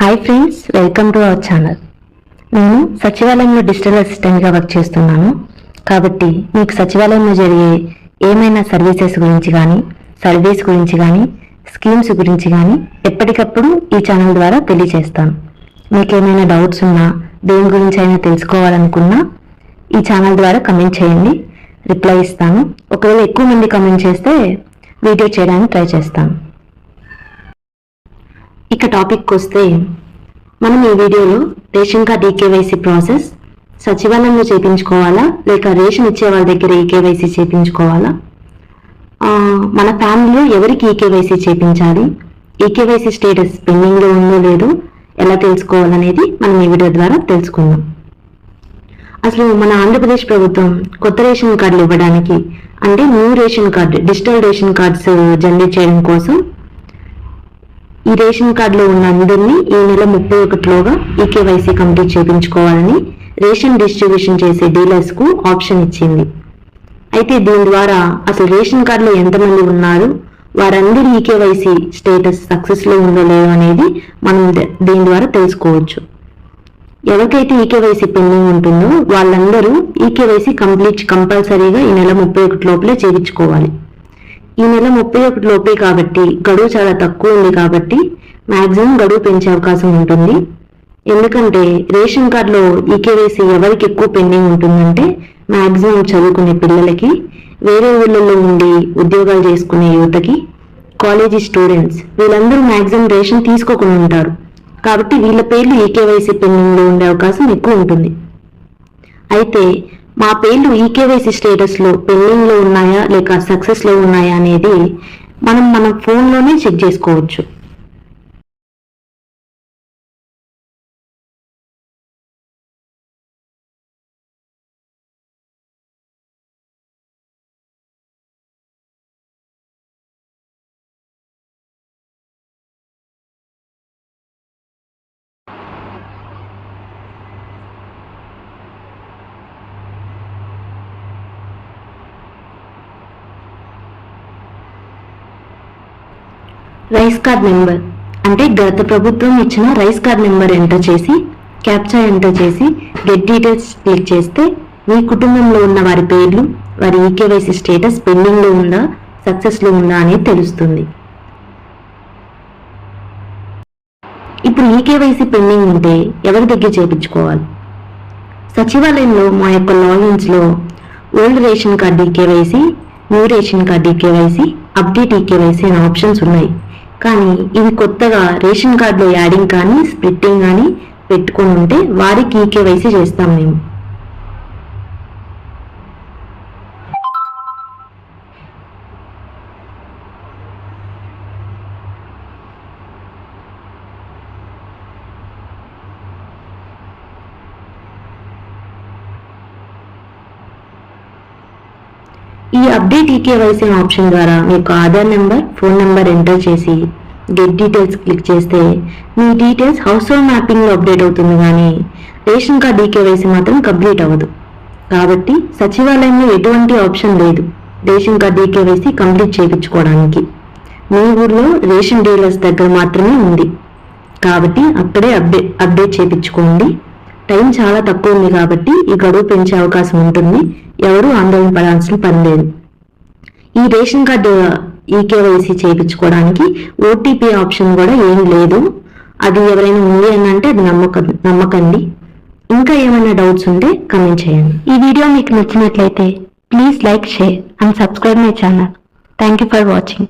Hi friends welcome to our channel నేను సచివాలయంలో digital అసిస్టెంట్గా వర్క్ చేస్తున్నాను. కాబట్టి మీకు సచివాలయంలో జరిగే ఏమైనా సర్వీసెస్ గురించి కానీ సర్వీస్ గురించి కానీ స్కీమ్స్ గురించి కానీ ఎప్పటికప్పుడు ఈ ఛానల్ ద్వారా తెలియజేస్తాను మీకు ఏమైనా డౌట్స్ ఉన్నా దేని గురించి అయినా తెలుసుకోవాలనుకున్నా ఈ ఛానల్ ద్వారా కమెంట్ చేయండి. రిప్లై ఇస్తాను. ఒకవేళ ఎక్కువ మంది కమెంట్ చేస్తే వీడియో చేయడానికి ట్రై చేస్తాను. ఇక టాపిక్ వస్తే మనం ఈ వీడియోలో రేషన్ కార్డ్ ఈకేవైసీ ప్రాసెస్ సచివాలయంలో చేయించుకోవాలా లేక రేషన్ ఇచ్చే వాళ్ళ దగ్గర ఈకేవైసీ చేయించుకోవాలా మన ఫ్యామిలీలో ఎవరికి ఈకేవైసీ చేయించాలి ఈకేవైసీ స్టేటస్ పెండింగ్లో ఉందో లేదో ఎలా తెలుసుకోవాలనేది మనం ఈ వీడియో ద్వారా తెలుసుకుందాం. అసలు మన ఆంధ్రప్రదేశ్ ప్రభుత్వం కొత్త రేషన్ కార్డులు ఇవ్వడానికి అంటే new ration card digital ration cards generate చేయడం కోసం ఈ రేషన్ కార్డులో ఉన్న అందరినీ ఈ నెల ముప్పై ఒకటిలోగా ఈకేవైసీ కంప్లీట్ చేయించుకోవాలని రేషన్ డిస్ట్రిబ్యూషన్ చేసే డీలర్స్కు ఆప్షన్ ఇచ్చింది. అయితే దీని ద్వారా అసలు రేషన్ కార్డులో ఎంతమంది ఉన్నారు? వారందరి ఈకేవైసీ స్టేటస్ సక్సెస్లో ఉందో లేదో అనేది మనం దీని ద్వారా తెలుసుకోవచ్చు. ఎవరికైతే ఈకేవైసీ పెండింగ్ ఉంటుందో వాళ్ళందరూ ఈకేవైసీ కంప్లీట్ కంపల్సరీగా ఈ నెల ముప్పై ఒకటి లోపలే చేయించుకోవాలి ఈ నెల ముప్పై ఒకటి లోపే కాబట్టి గడువు చాలా తక్కువ ఉంది కాబట్టి మ్యాక్సిమం గడువు పెంచే అవకాశం ఉంటుంది. ఎందుకంటే రేషన్ కార్డులో ఈకేవైసీ ఎవరికి ఎక్కువ పెండింగ్ ఉంటుందంటే మ్యాక్సిమం చదువుకునే పిల్లలకి వేరే ఊళ్ళలో ఉండి ఉద్యోగాలు చేసుకునే యువతకి కాలేజీ స్టూడెంట్స్ వీళ్ళందరూ మ్యాక్సిమం రేషన్ తీసుకోకుండా ఉంటారు. కాబట్టి వీళ్ళ పేర్లు ఈకేవైసీ పెండింగ్లో ఉండే అవకాశం ఎక్కువ ఉంటుంది. అయితే మా పేర్లు ఈకేవైసీ స్టేటస్లో పెండింగ్లో ఉన్నాయా లేక సక్సెస్లో ఉన్నాయా అనేది మనం మన ఫోన్లోనే చెక్ చేసుకోవచ్చు. Rice card number. అంటే గత ప్రభుత్వం ఇచ్చిన రైస్ కార్డ్ నెంబర్ ఎంటర్ చేసి క్యాప్చా ఎంటర్ చేసి గెట్ డీటెయిల్స్ క్లిక్ చేస్తే మీ కుటుంబంలో ఉన్న వారి పేర్లు వారి ఈకేవైసీ స్టేటస్ పెండింగ్లో ఉందా సక్సెస్లో ఉందా అనేది తెలుస్తుంది. ఇప్పుడు ఈకేవైసీ పెండింగ్ ఉంటే ఎవరి దగ్గర చేపించుకోవాలి? సచివాలయంలో మా యొక్క లాగిన్స్లో old ration card eKYC new ration card eKYC update eKYC అనే ఆప్షన్స్ ఉన్నాయి. కానీ ఇవి కొత్తగా రేషన్ కార్డులో యాడింగ్ కానీ స్ప్లిట్టింగ్ కానీ పెట్టుకుని ఉంటే వారికి కేవైసీ చేస్తాం మేము. ఈ అప్డేట్ ఈకేవైసీ ఆప్షన్ ద్వారా మీకు Aadhaar number phone number enter చేసి గెట్ డీటెయిల్స్ క్లిక్ చేస్తే మీ డీటెయిల్స్ హౌస్ హోల్డ్ మ్యాపింగ్లో అప్డేట్ అవుతుంది కానీ రేషన్ కార్డ్ ఈకేవైసీ మాత్రం కంప్లీట్ అవ్వదు. కాబట్టి సచివాలయంలో ఎటువంటి ఆప్షన్ లేదు రేషన్ కార్డ్ ఈకేవైసీ కంప్లీట్ చేయించుకోవడానికి. మీ ఊర్లో రేషన్ డీలర్స్ దగ్గర మాత్రమే ఉంది. కాబట్టి అక్కడే అప్డేట్ అప్డేట్ చేయించుకోండి. టైం చాలా తక్కువ ఉంది కాబట్టి ఈ గడువు పెంచే అవకాశం ఉంటుంది. ఎవరు ఆందోళన పడాల్సిన పని లేదు. ఈ రేషన్ కార్డు ఈకేవైసీ చేయించుకోవడానికి ఓటీపీ ఆప్షన్ కూడా ఏం లేదు. అది ఎవరైనా ఉంది అని అంటే అది నమ్మక నమ్మకండి. ఇంకా ఏమైనా డౌట్స్ ఉంటే కమెంట్ చేయండి. ఈ వీడియో మీకు నచ్చినట్లయితే please like share and subscribe my channel. Thank you for watching